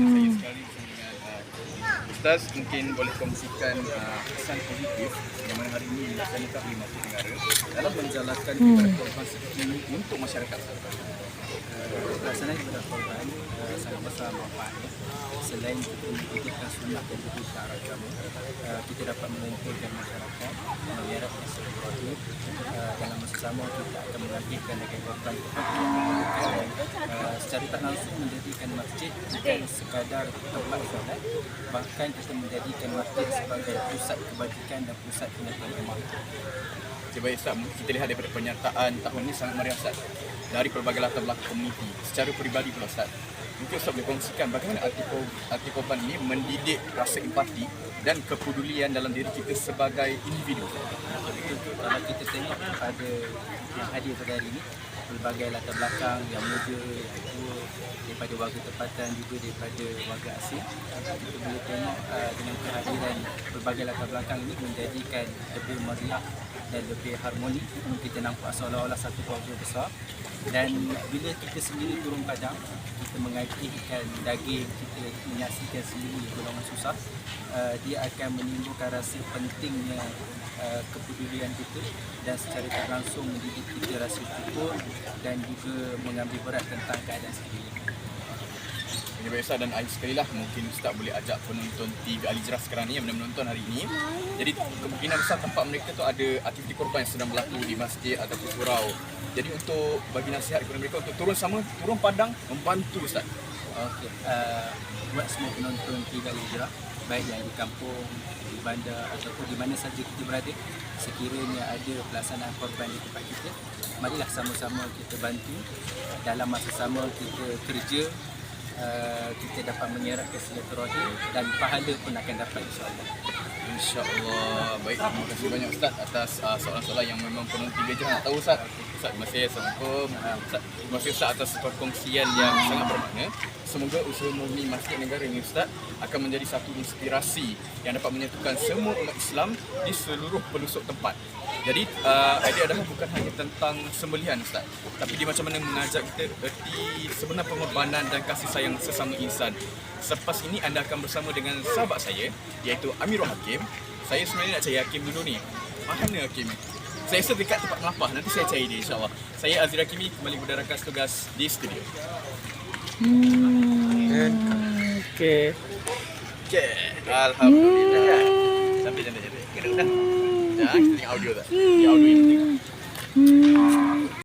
Saya sekali dengan uh, Ustaz mungkin boleh kongsikan uh, kesan positif yang mana hari ini dilaksanakan oleh Masjid Negara dalam menjalankan ibadah korban seperti ini untuk masyarakat. Setempat. pelaksanaan ibadah korban uh, sangat besar manfaatnya. Selain kita menjadikan sunnah dan juga syarat agama uh, kita dapat mengumpulkan masyarakat mengerat silaturahim uh, dalam masa sama kita akan menghadirkan daging korban. kepada secara tak langsung menjadikan masjid bukan sekadar tempat solat. Bahkan kita menjadikan masjid sebagai pusat kebajikan dan pusat tindakan jemaah Coba Ustaz, kita lihat daripada pernyataan tahun ini sangat meriah Ustaz. Dari pelbagai latar belakang komuniti. Secara peribadi pula Ustaz, mungkin Ustaz boleh kongsikan bagaimana arti, arti korban ini mendidik rasa empati dan kepedulian dalam diri kita sebagai individu. Kalau kita tengok pada yang hadir pada hari ini pelbagai latar belakang yang muda, yang tua daripada warga tempatan juga daripada warga asing. Kita boleh tengok uh, dengan kehadiran pelbagai latar belakang ini menjadikan lebih meriah dan lebih harmoni. Kita nampak seolah-olah satu keluarga besar. Dan bila kita sendiri turun padang kita mengagihkan daging kita menyaksikan sendiri golongan susah uh, dia akan menimbulkan rasa pentingnya uh, kepedulian kita dan secara tak langsung mendidik kita rasa syukur dan juga mengambil berat tentang keadaan sekeliling. Ini Ustaz dan akhir sekali lah mungkin Ustaz boleh ajak penonton TV Ali Jerah sekarang ni yang menonton hari ini. Jadi kemungkinan besar tempat mereka tu ada aktiviti korban yang sedang berlaku di masjid ataupun surau. Jadi untuk bagi nasihat kepada mereka untuk turun sama, turun padang membantu Ustaz. Okey, uh, buat semua penonton Tiga Hijrah baik yang di kampung, di bandar ataupun di mana saja kita berada sekiranya ada pelaksanaan korban di tempat kita marilah sama-sama kita bantu. Dalam masa sama kita kerja uh, kita dapat menyeratkan silaturahim dan pahala pun akan dapat insyaAllah InsyaAllah. Baik, terima kasih banyak Ustaz atas uh, soalan-soalan yang memang penonton TV je nak tahu Ustaz. Ustaz, terima kasih. Assalamualaikum. Uh, Ustaz, terima kasih Ustaz atas perkongsian yang sangat bermakna. Semoga usaha murni Masjid Negara ini Ustaz akan menjadi satu inspirasi yang dapat menyatukan semua umat Islam di seluruh pelosok tempat. Jadi uh, idea adalah bukan hanya tentang sembelihan Ustaz Tapi dia macam mana mengajak kita erti sebenar pengorbanan dan kasih sayang sesama insan Selepas ini anda akan bersama dengan sahabat saya Iaitu Amirul Hakim Saya sebenarnya nak cari Hakim dulu ni. Mana Hakim ni? Saya rasa dekat tempat melapah Nanti saya cari dia insyaAllah. Saya Azir Hakimi kembali berdarakan tugas di studio. Okay. Okay Alhamdulillah. Sampai cantik-cantik Kena dah. Jangan kita tengok audio tak? Ini audio yang penting